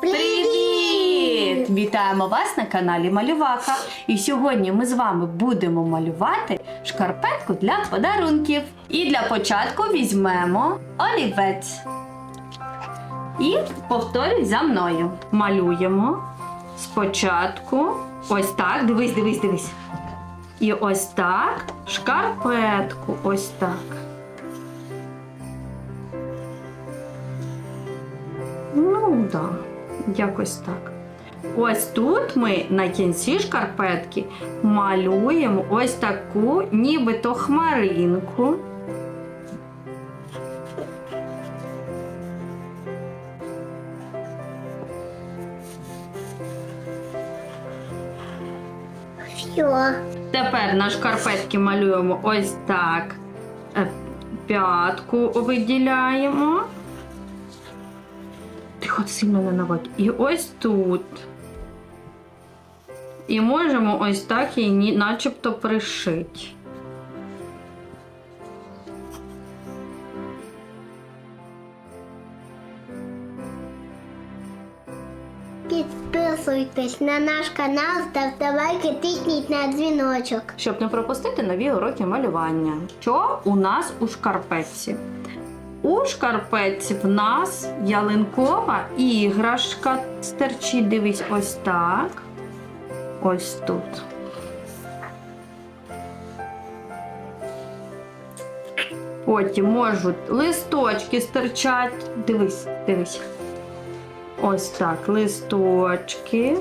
Привіт! Вітаємо вас на каналі Малювака. І сьогодні ми з вами будемо малювати шкарпетку для подарунків. І для початку візьмемо олівець. І повторюй за мною. Малюємо спочатку ось так. Дивись, дивись, дивись. І ось так шкарпетку. Ось так. Ну, так, да, якось так. Ось тут ми на кінці шкарпетки малюємо ось таку нібито хмаринку. Все. Тепер на шкарпетки малюємо ось так. Е, П'ятку виділяємо. Сильно наводь. І ось тут. І можемо ось так її начебто пришити. Підписуйтесь на наш канал, ставте лайки, тисніть на дзвіночок. Щоб не пропустити нові уроки малювання. Що у нас у шкарпетці? У шкарпетці в нас ялинкова іграшка стерчить, дивись, ось так. Ось тут. Потім можуть листочки стирчать. Дивись, дивись. Ось так, листочки.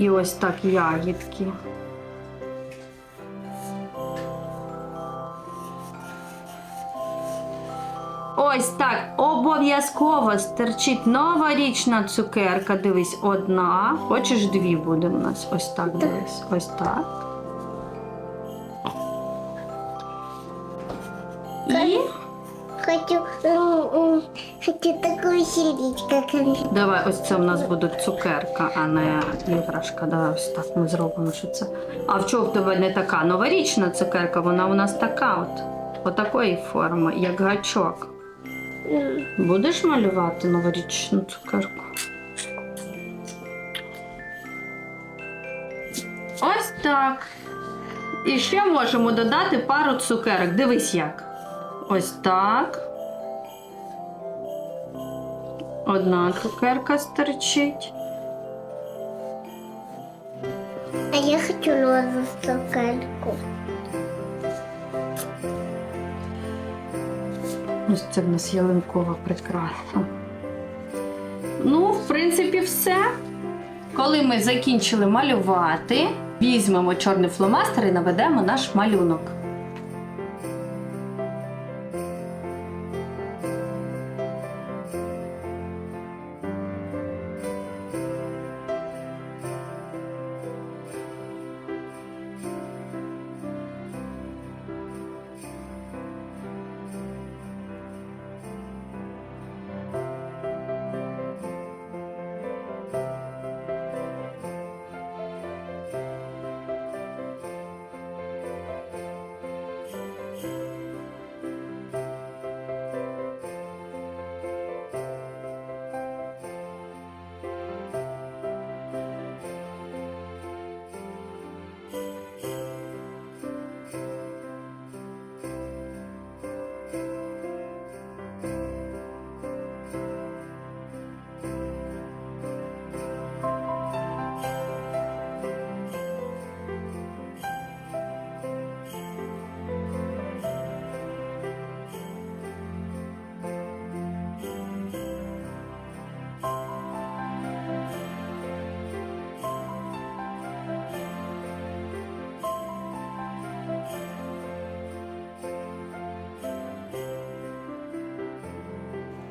І ось так ягідки. Ось так обов'язково стерчить новорічна цукерка. Дивись, одна. Хочеш дві буде у нас. Ось так дивись. Ось так. І Хочу, м, хочу такую сердечко, как давай, ось це у нас буде цукерка, а не іграшка. Давай ось так ми зробимо, що це. А в чого в тебе не така новорічна цукерка? Вона у нас така от. Отакої форми, як гачок. М, Будеш малювати новорічну цукерку? Ось так. І ще можемо додати пару цукерок. Дивись як. Ось так. Одна цукерка стерчить. А я хочу розовую стаканку. Ось це в нас ялинкова прикраса. Ну, в принципі, все. Коли ми закінчили малювати, візьмемо чорний фломастер і наведемо наш малюнок.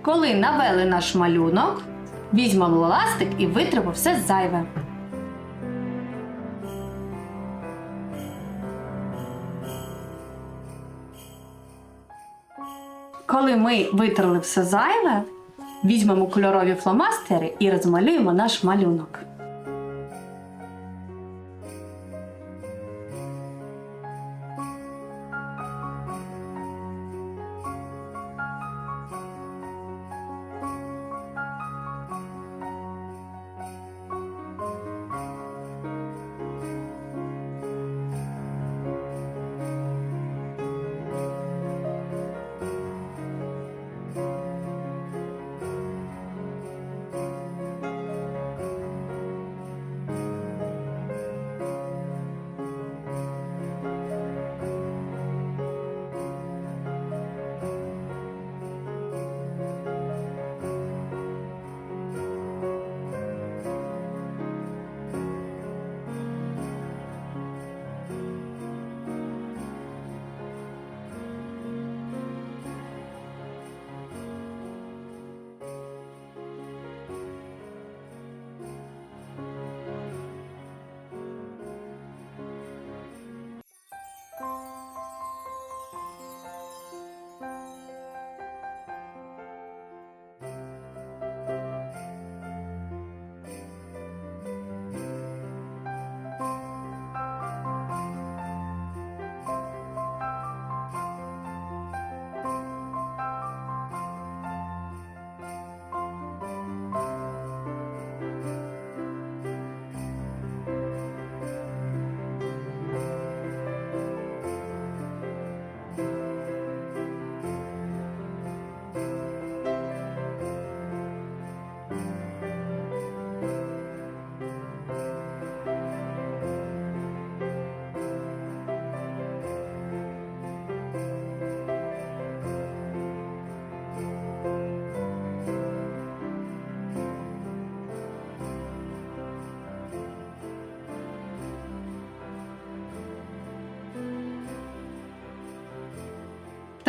Коли навели наш малюнок, візьмемо ластик і витримо все зайве. Коли ми витерли все зайве, візьмемо кольорові фломастери і розмалюємо наш малюнок.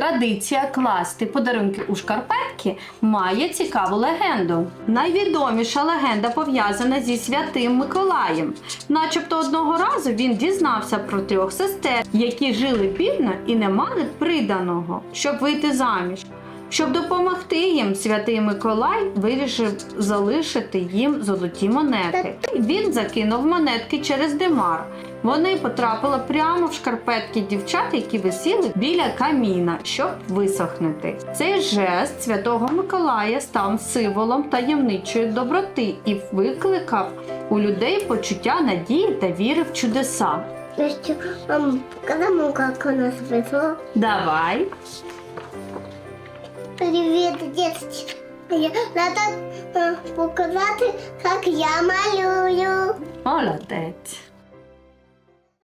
Традиція класти подарунки у шкарпетки має цікаву легенду. Найвідоміша легенда пов'язана зі святим Миколаєм. Начебто одного разу він дізнався про трьох сестер, які жили бідно і не мали приданого, щоб вийти заміж. Щоб допомогти їм, святий Миколай вирішив залишити їм золоті монети. Він закинув монетки через димар. Вони потрапили прямо в шкарпетки дівчат, які висіли біля каміна, щоб висохнути. Цей жест святого Миколая став символом таємничої доброти і викликав у людей почуття надії та віри в чудеса. Настя, мам, покажемо, як у нас вийшло. Давай. Привіт, дітки. Надо е, показати, як я малюю. Молодець.